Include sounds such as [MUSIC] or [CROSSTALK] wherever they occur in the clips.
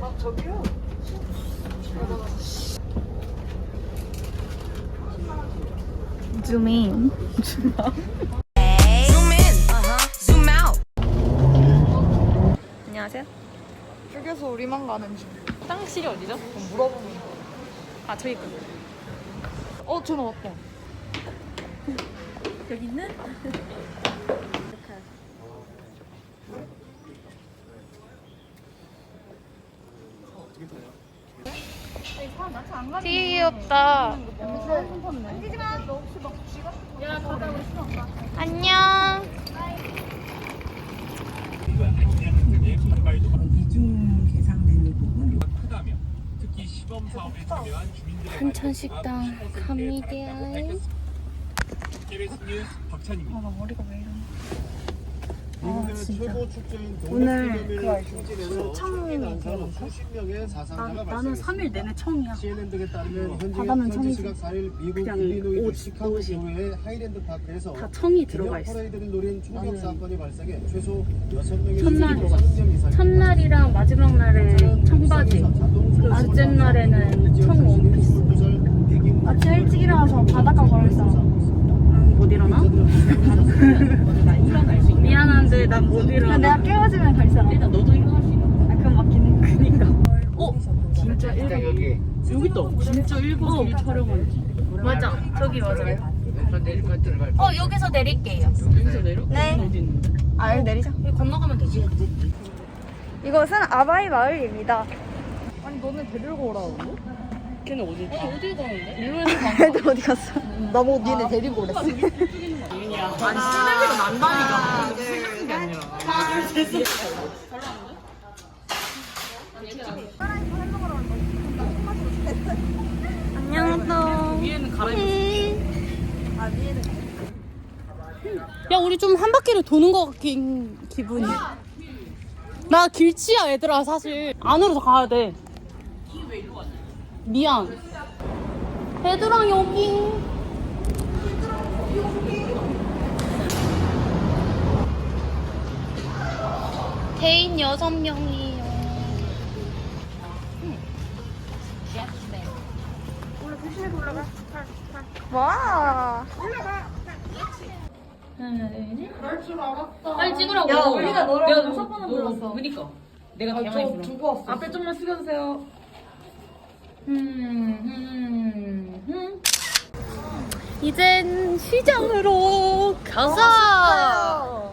아 저기요. 줌인. Zoom in. Zoom out. 안녕하세요. 휴게소 우리만 가는 중. 화장실이 어디죠? 그럼 물어보면. 아 저기 있군요. 어 전화 왔다. 여기 있는? 되게 귀엽다. 안녕. 주민들의 한천 식당 갑니다. KBS 뉴스 박찬입니다. 미국의 최고 축제인 오늘 청청이 수십 명의 사상자가 나는 3일 내내 처음이야. CNN 등에 따르면 바다는 현지 청이지. 시각 4일 미국 그냥 옷, 옷이. 교회의 하이랜드 파크에서 다 청이 들어가 있어. 퍼레이드를 노린 총격 사건이 발생해 최소 6명의 첫날, 첫날이랑 마지막 날에 청바지. 둘째 날에는 청 원피스. 아침 일찍 일어나서 바닷가 걸을 사람. 못 일어나? [LAUGHS] 미안한데 난 못 일어나. 내가 깨워주면 갈 사람. 일단 너도 일어날 수 있는 아, 그럼 맞긴 해. 그니까. 어? 진짜 일본 여기. 여기 있다. 진짜 일본 어. 촬영하는. 맞아. 저기 맞아요. 어 여기서 내릴게요. 여기서 내려? 네. 아 여기 내리자. 여기 건너가면 되지. 이것은 아바이 마을입니다. 아니 너네 데리고 오라고? 걔네 어디? 아니 어디 가는데? 일로에서 가. 애들 어디 갔어? 나보고 니네 데리고 오랬어. 아니 쓰레기가 난다니까. 생각한 게 아니라. 하나 둘 셋. 안녕. 위에는 갈아입었어. 야 우리 좀 한 바퀴를 도는 것 같긴 기분이. 나 길치야 얘들아 사실 안으로 더 가야 돼. 미안. 얘들아 여기. 대인 여섯 명이에요. 와. 빨리 찍으라고. 야, 우리가 너랑 내가 다섯 번은 너- 불렀어. 그니까. 내가 가만히 불러. 두고 왔어. 앞에 좀만 숙여주세요. 음, 음, 음. 이젠 시장으로 가자.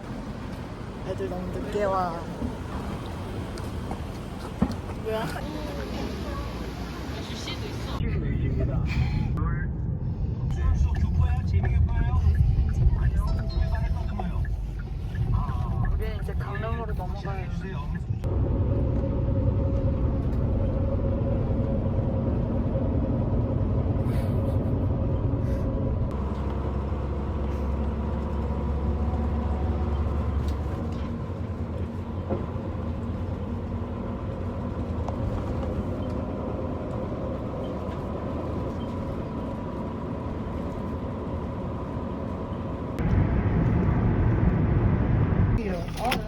애들 너무 늦게 와. 우리는 이제 강릉으로 넘어가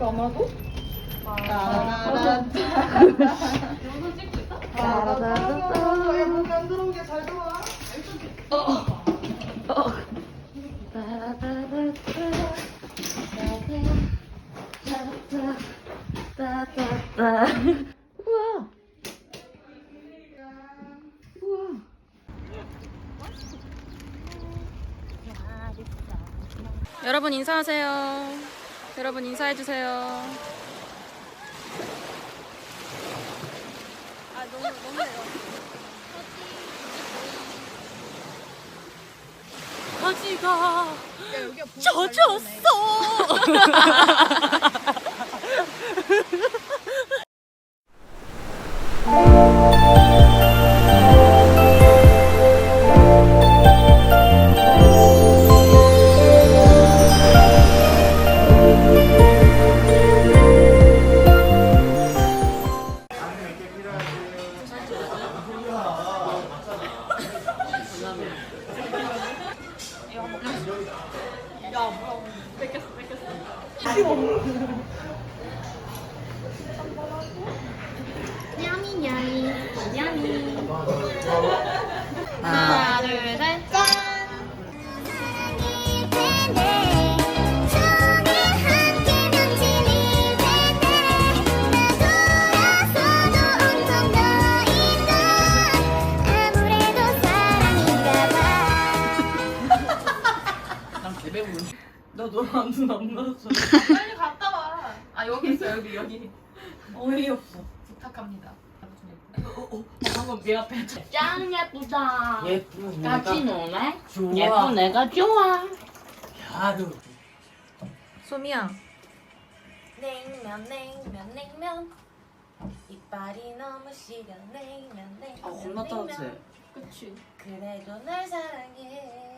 야 돼. 여러분 인사하세요. 여러분 인사해주세요. 바지가 젖었어. [LAUGHS] 라면. 이거 한번 야, 뭐야. 뺏겼어, 뺏겼어. 야미, 야미, 야미. 하나. 빨리 갔다 와. 아 여기 있어 여기 여기. 어이없어. 부탁합니다. 방금 내 앞에 짱 예쁘다. 예쁘 같이 노네? 좋아. 예쁜 애가 좋아. 야도 소미야. 냉면 냉면 냉면 이빨이 너무 시려 냉면 냉면 아 겁나 따뜻해 그치. 그래도 널 사랑해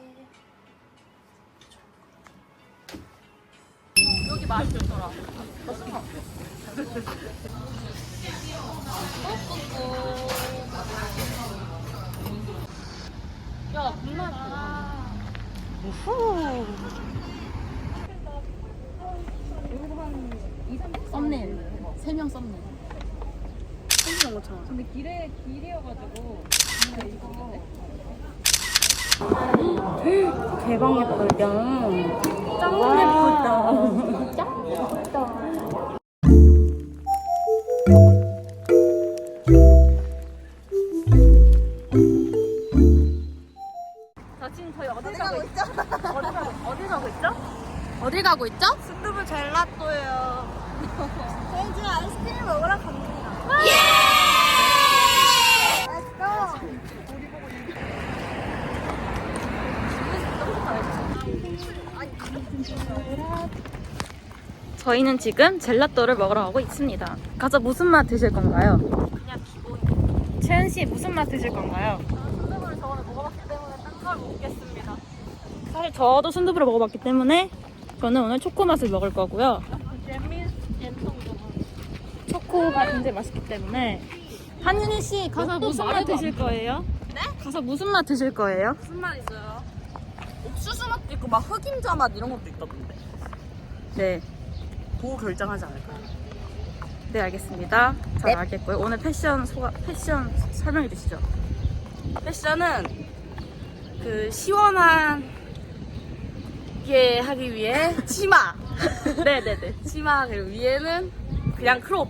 여기 맛있더라. 야, 겁나 썸네일. 세명 썸네일. 3명 5천 원. 근데 길에 길이어가지고. 대박 예쁘다. 짱 예쁘다. 짱 예쁘다. 자 지금 저희 어디 가고 있죠? 어디 가고 어디 가고 있죠? 어디 가고 있죠? 순두부 젤라또예요. 저희 지금 아이스크림 먹으러 갑니다. Let's go. 저희는 지금 젤라또를 먹으러 가고 있습니다. 가서 무슨 맛 드실 건가요? 그냥 기본. 채은 씨 무슨 맛 드실 건가요? 순두부를 저번에 먹어봤기 때문에 딴걸 먹겠습니다. 사실 저도 순두부를 먹어봤기 때문에 저는 오늘 초코 맛을 먹을 거고요. 초코가 굉장히 맛있기 때문에 한윤희 씨 가서 무슨 맛 드실 거예요? 네? 가서 무슨 맛 드실 거예요? 무슨 말 있어요? 옥수수 맛도 있고 막 흑임자 맛 이런 것도 있다던데. 네, 보고 결정하지 않을까요? 네 알겠습니다. 잘 알겠고요. 오늘 패션 소가 패션 설명해 주시죠. 패션은 그 시원한 게 하기 위해 [LAUGHS] 치마. 네 네 네. [LAUGHS] 치마 그리고 위에는 그냥 크롭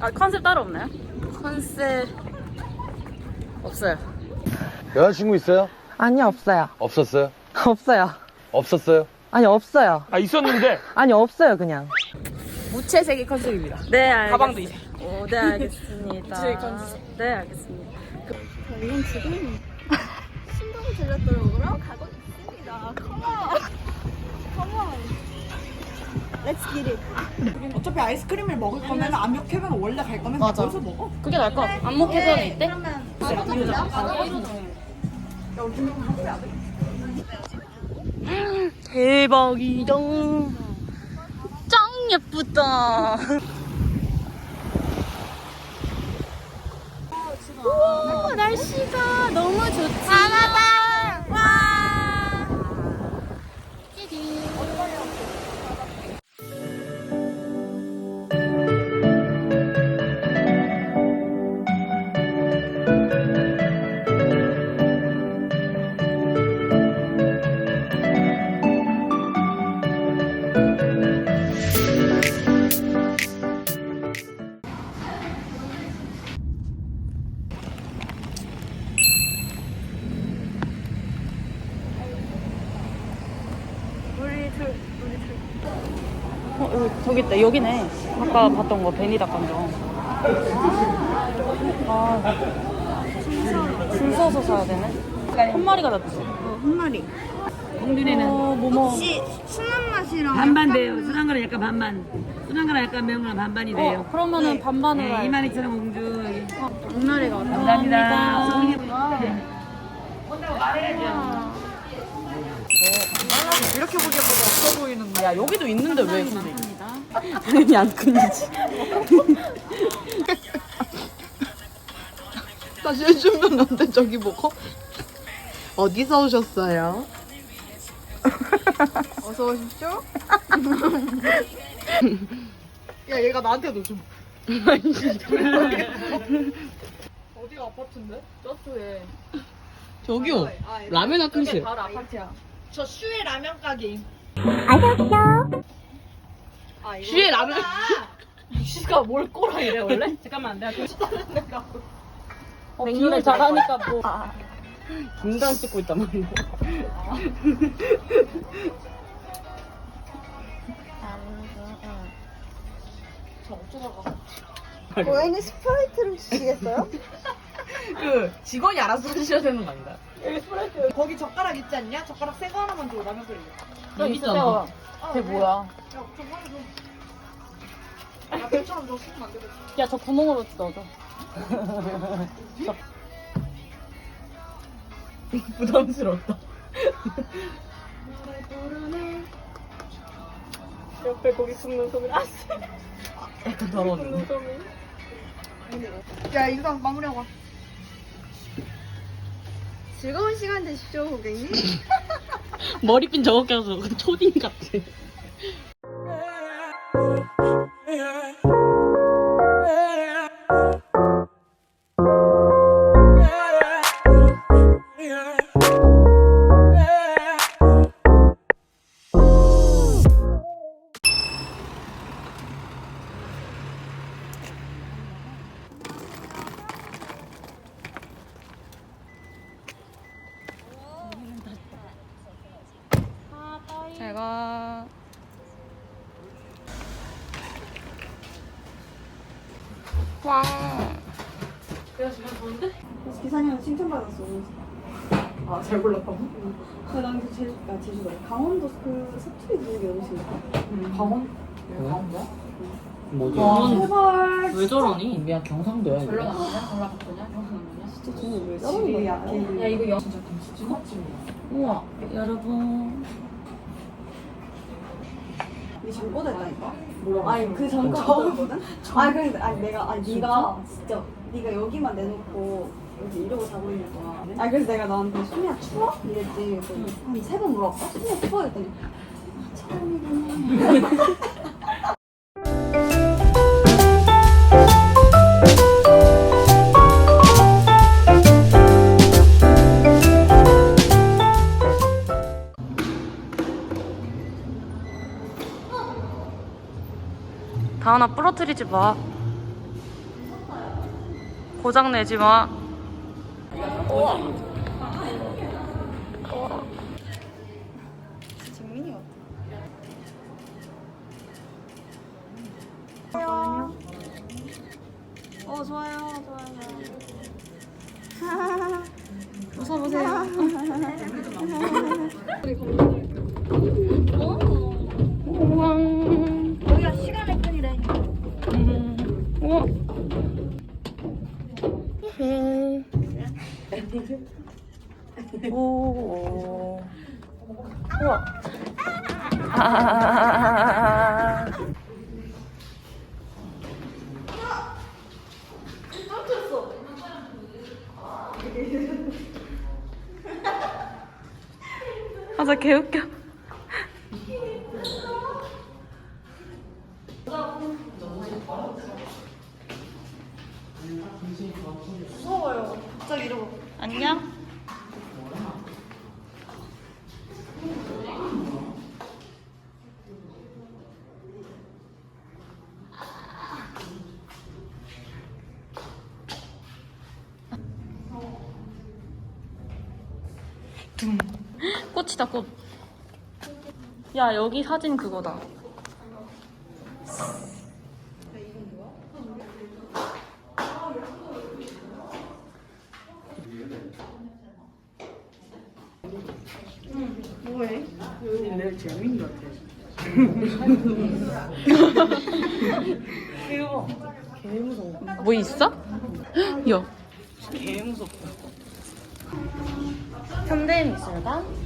아 컨셉 따로 없나요? 컨셉 없어요. 여자친구 있어요? 아니 없어요. 없었어요? [LAUGHS] 없어요. 없었어요? 아니 없어요. 아 있었는데 아니 없어요 그냥. 무채색이 컨셉입니다. 네 알겠습니다. 가방도 이제. 오, 네 알겠습니다. 컨셉. 네 알겠습니다. 신동 젤라또를 먹으러 가고 있습니다. 컴온. 컴온. Let's get it. 어차피 아이스크림을 먹을 거면 암흑해변 원래 갈 거면 맞아. 거기서 먹어. 그게 나을 것 같아. 안목해변에 있대? 대박이다. 짱 예쁘다. 우와, 날씨가 너무 좋지. 어, 여기, 저기 있다. 여기네. 아까 봤던 거, 베니 닭강정. 아, 줄 서서 사야 되네. 한 마리가 낫지. 한 마리. 홍준이는 어, 뭐뭐. 혹시 순한 맛이랑 반반 돼요 순한 거랑 약간 반반 순한 거랑 약간 매운 거랑 반반이 돼요 어, 그러면은 반반으로 네, 할게. 이만희처럼 공주 목나리가 감사합니다 이렇게 보기엔 뭐가 없어 보이는 거야. 여기도 있는데 왜 근데? 당연히 안 끊이지. [LAUGHS] 다시 해주면 안 돼, 저기 먹어? 어디서 오셨어요? [LAUGHS] 어서 오십시오. [LAUGHS] 야 얘가 나한테도 좀. 어디가 아파트인데? 저쪽에. 저기요. 라면 아저씨. 바로 아파트야. 저 슈의 라면 가게. 슈의 라면. [LAUGHS] 슈가 뭘 꼬라 이래 원래? [LAUGHS] 잠깐만 내가 어, 맥주를 잘하니까 뭐. 김단 찍고 있단 말이야. 고양이 스프라이트를 주시겠어요? [LAUGHS] 그 직원이 알아서 하셔야 되는 거 아닌가요? 거기 젓가락 있지 않냐? 젓가락 새 거 하나만 줘 라면 끓이게. 그럼 있잖아. 걔 뭐야? 야, 좀 하나 줘. 야, 배처럼 줘. 쓰면 안 되겠어. 야, 저 구멍으로 넣어줘. [LAUGHS] 부담스럽다. 옆에 고기 굽는 소리. 아, 약간 더러웠는데. 야, 인상 마무리하고 와. 즐거운 시간 되십시오, 고객님. [LAUGHS] 머리핀 저거 껴서 초딩 같아. 제가 기사님한테 칭찬받았어. 아, 잘 골랐다고? 그난 그 제주, 아, 제주도. 강원도 그 사투리 부르기 연습. 강원? 강원도야? 뭐지? 제발. 왜 저러니? 미안 경상도야 이거. 진짜 저는 왜? 야, 이거 영. 우와 여러분 이 잠꼬대다니까. 아니 그 잠깐 거든. 아니 근데 아니 내가 아니 네가 진짜 네가 여기만 내놓고 여기 이러고 자고 있는 거야. 아 그래서 내가 너한테 수미야 추워? 이랬지. 한 세 번 물어봤다. 수미야 추워? 했더니 아, 처음이구나. [LAUGHS] 다은아 부러뜨리지 마. 고장 내지 마. 재 아, 나 개웃겨. 무서워요. 갑자기 이러고. 안녕? 둠. 꽃이다, 꽃. 야, 여기 사진 그거다. 내 재민이 같아. 뭐 있어? 야. 현대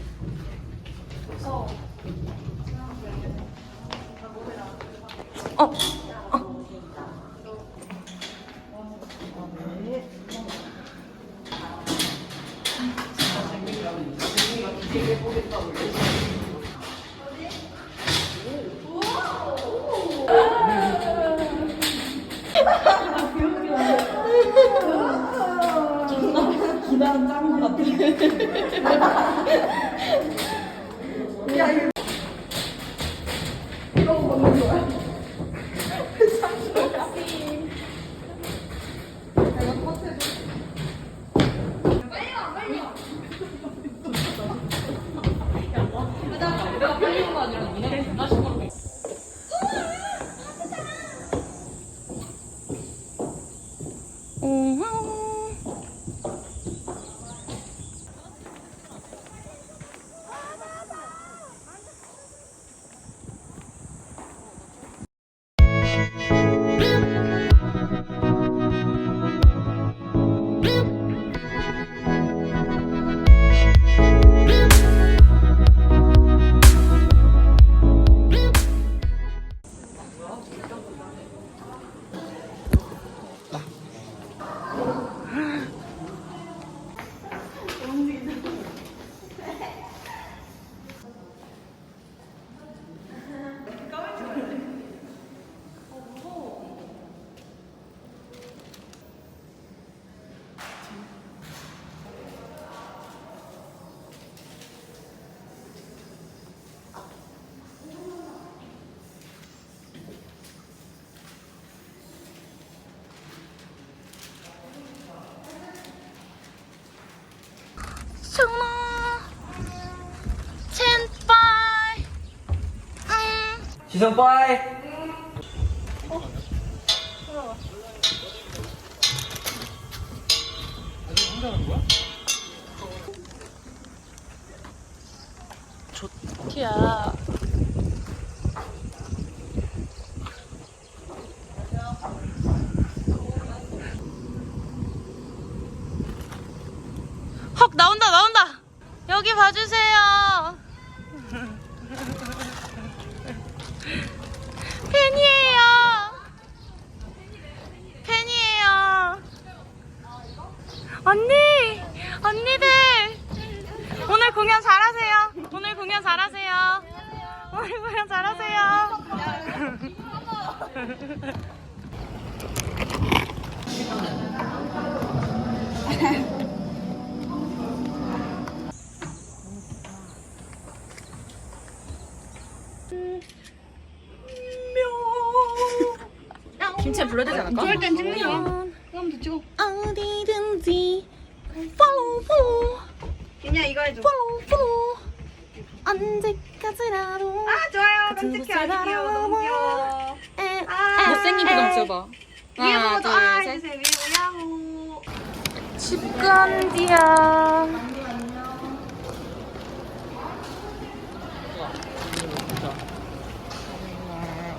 뭐야? 지성 빠이. 티야. 헉 나온다 나온다. 여기 봐주세요. 팬이에요. 팬이에요. 언니, 언니들. 오늘 공연 잘하세요. 오늘 공연 잘하세요. 오늘 공연 잘하세요. 김치 불러야 되지 않을까? 그럴 땐 찍는 그럼 더 찍어. 어디든지 follow follow 그냥 이거 해줘. follow follow 언제까지라도 아 좋아요. 깜찍해 아주 귀여워. 너무 귀여워. 에, 아, 못생긴 표정 지어봐. 위에 하나 아 둘셋. 해주세요. 위에 야호. 집 간디야.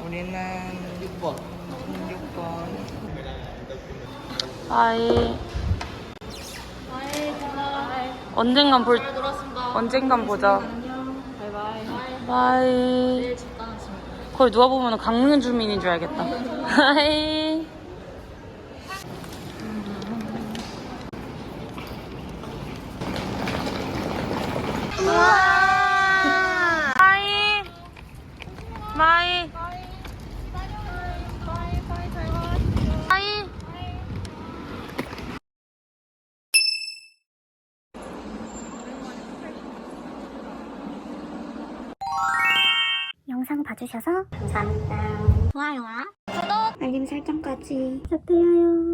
우리는 6번. 6번. 바이 언젠간 볼 언젠간 보자. 바이 거기 누가 보면 강릉 주민인 줄 알겠다 [LAUGHS] 알림 설정까지 부탁드려요.